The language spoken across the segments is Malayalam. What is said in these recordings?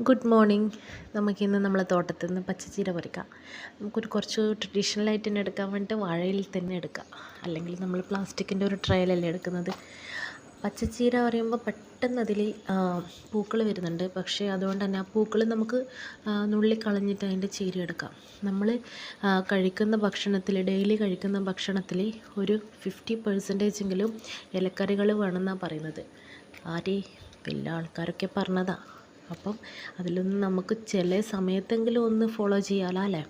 ഗുഡ് മോർണിംഗ് നമുക്കിന്ന് നമ്മളെ തോട്ടത്തിൽ നിന്ന് പച്ചച്ചീര പറിക്കാം നമുക്കൊരു കുറച്ച് ട്രഡീഷണൽ ആയിട്ട് തന്നെ എടുക്കാൻ വേണ്ടിയിട്ട് വാഴയിൽ തന്നെ എടുക്കാം. അല്ലെങ്കിൽ നമ്മൾ പ്ലാസ്റ്റിക്കിന്റെ ഒരു ട്രയലല്ലേ എടുക്കുന്നത്. പച്ചച്ചീര പറയുമ്പോൾ പെട്ടെന്ന് അതിൽ പൂക്കൾ വരുന്നുണ്ട്. പക്ഷേ അതുകൊണ്ട് തന്നെ ആ പൂക്കൾ നമുക്ക് നുള്ളി കളഞ്ഞിട്ട് അതിന്റെ ചീര എടുക്കാം. നമ്മൾ കഴിക്കുന്ന ഭക്ഷണത്തിൽ ഡെയിലി കഴിക്കുന്ന ഭക്ഷണത്തിൽ ഒരു ഫിഫ്റ്റി പെർസെന്റേജെങ്കിലും ഇലക്കറികൾ വേണമെന്നാണ് പറയുന്നത്. ആരെയും വലിയ ആൾക്കാരൊക്കെ പറഞ്ഞതാണ് അപ്പം അതിലൊന്ന് നമുക്ക് ചില സമയത്തെങ്കിലും ഒന്ന് ഫോളോ ചെയ്യാമല്ലോ അല്ലേ?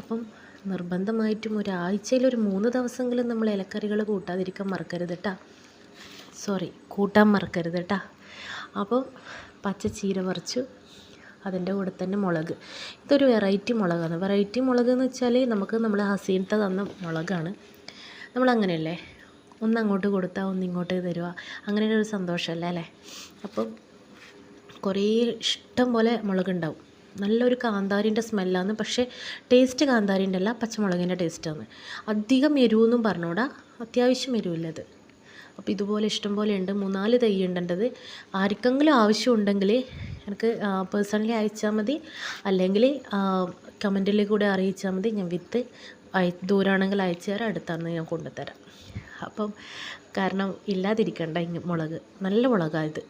അപ്പം നിർബന്ധമായിട്ടും ഒരാഴ്ചയിൽ ഒരു മൂന്ന് ദിവസമെങ്കിലും നമ്മൾ ഇലക്കറികൾ കൂട്ടാതിരിക്കാൻ മറക്കരുത് കേട്ടോ സോറി കൂട്ടാൻ മറക്കരുത് കേട്ടോ അപ്പം പച്ച ചീര പറിച്ചു അതിന്റെ കൂടെ തന്നെ മുളക്. ഇതൊരു വെറൈറ്റി മുളകാണ്. വെറൈറ്റി മുളക് എന്ന് വെച്ചാൽ നമുക്ക് നമ്മൾ ഹസീനത്തെ തന്ന മുളകാണ്. നമ്മളങ്ങനെയല്ലേ ഒന്ന് അങ്ങോട്ട് കൊടുത്താൽ ഒന്ന് ഇങ്ങോട്ട് തരുക അങ്ങനെ ഒരു സന്തോഷമല്ലേ അല്ലേ? അപ്പം കുറേ ഇഷ്ടം പോലെ മുളകുണ്ടാവും. നല്ലൊരു കാന്താരിന്റെ സ്മെല്ലാണ് പക്ഷേ ടേസ്റ്റ് കാന്താരിന്റെ അല്ല പച്ചമുളകിന്റെ ടേസ്റ്റാണ് അധികം എരിവെന്നും പറഞ്ഞൂടാ. അത്യാവശ്യം എരിവില്ലത്. അപ്പോൾ ഇതുപോലെ ഇഷ്ടം പോലെ ഉണ്ട്. മൂന്നാൽ തൈ ഉണ്ടേണ്ടത് ആർക്കെങ്കിലും ആവശ്യമുണ്ടെങ്കിൽ എനിക്ക് പേഴ്സണലി അയച്ചാൽ മതി. അല്ലെങ്കിൽ കമന്റിൽ കൂടെ അറിയിച്ചാൽ മതി. ഞാൻ വിത്ത് അയ ദൂരാണെങ്കിൽ അയച്ചു തരാം. അടുത്താണെങ്കിൽ ഞാൻ കൊണ്ടുതരാം അപ്പം കാരണം ഇല്ലാതിരിക്കണ്ട മുളക്. നല്ല മുളകാണ് ഇത്.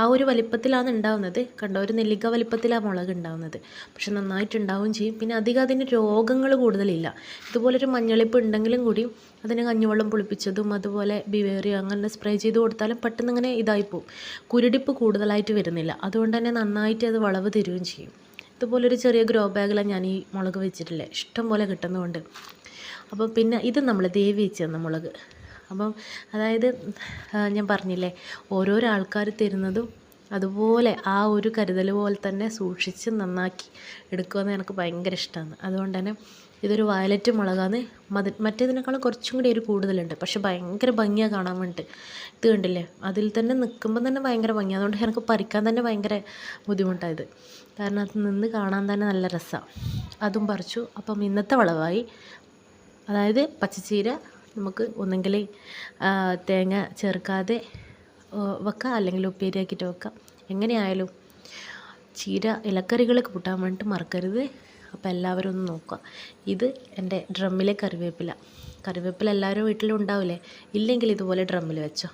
ആ ഒരു വലിപ്പത്തിലാണ് ഉണ്ടാവുന്നത്. കണ്ടോ? ഒരു നെല്ലിക്ക വലിപ്പത്തിലാണ് മുളക് ഉണ്ടാവുന്നത്. പക്ഷെ നന്നായിട്ട് ഉണ്ടാവുകയും ചെയ്യും. പിന്നെ അധികം അതിന് രോഗങ്ങൾ കൂടുതലില്ല. ഇതുപോലൊരു മഞ്ഞളിപ്പ് ഉണ്ടെങ്കിലും കൂടി അതിന് കഞ്ഞിവെള്ളം പുളിപ്പിച്ചതും അതുപോലെ ബിവേറിയോ അങ്ങനെ സ്പ്രേ ചെയ്ത് കൊടുത്താലും പെട്ടെന്ന് ഇങ്ങനെ ഇതായിപ്പോവും. കുരുടിപ്പ് കൂടുതലായിട്ട് വരുന്നില്ല. അതുകൊണ്ട് തന്നെ നന്നായിട്ട് അത് വളവ് തരുകയും ചെയ്യും. ഇതുപോലൊരു ചെറിയ ഗ്രോ ബാഗിലാണ് ഞാൻ ഈ മുളക് വെച്ചിട്ടില്ലേ? ഇഷ്ടം പോലെ കിട്ടുന്നതുകൊണ്ട്. അപ്പോൾ പിന്നെ ഇത് നമ്മൾ ദേവി വെച്ച് തന്ന മുളക്. അപ്പം അതായത് ഞാൻ പറഞ്ഞില്ലേ ഓരോരോ ആൾക്കാർ തരുന്നതും അതുപോലെ ആ ഒരു കരുതൽ പോലെ തന്നെ സൂക്ഷിച്ച് നന്നാക്കി എടുക്കുമെന്ന് എനിക്ക് ഭയങ്കര ഇഷ്ടമാണ് അതുകൊണ്ട് തന്നെ ഇതൊരു വയലറ്റ് മുളകാന്ന് മതി മറ്റേതിനേക്കാളും കുറച്ചും കൂടി ഒരു കൂടുതലുണ്ട്. പക്ഷെ ഭയങ്കര ഭംഗിയാണ് കാണാൻ വേണ്ടിയിട്ട്. ഇത് കണ്ടില്ലേ അതിൽ തന്നെ നിൽക്കുമ്പോൾ തന്നെ ഭയങ്കര ഭംഗിയാണ് അതുകൊണ്ട് എനിക്ക് പറിക്കാൻ തന്നെ ഭയങ്കര ബുദ്ധിമുട്ടായത്. കാരണം അത് നിന്ന് കാണാൻ തന്നെ നല്ല രസമാണ് അതും പറിച്ചു. അപ്പം ഇന്നത്തെ വളവായി അതായത് പച്ചച്ചീര നമുക്ക് ഒന്നെങ്കിൽ തേങ്ങ ചേർക്കാതെ വെക്കാം. അല്ലെങ്കിൽ ഉപ്പേരിയാക്കിയിട്ട് വെക്കാം. എങ്ങനെയായാലും ചീര ഇലക്കറികൾ കൂട്ടാൻ വേണ്ടിയിട്ട് മറക്കരുത്. അപ്പോൾ എല്ലാവരും ഒന്ന് നോക്കുക. ഇത് എന്റെ ഡ്രമ്മിലെ കറിവേപ്പില. കറിവേപ്പില എല്ലാവരും വീട്ടിലും ഉണ്ടാവില്ലേ? ഇല്ലെങ്കിൽ ഇതുപോലെ ഡ്രമ്മിൽ വെച്ചോ.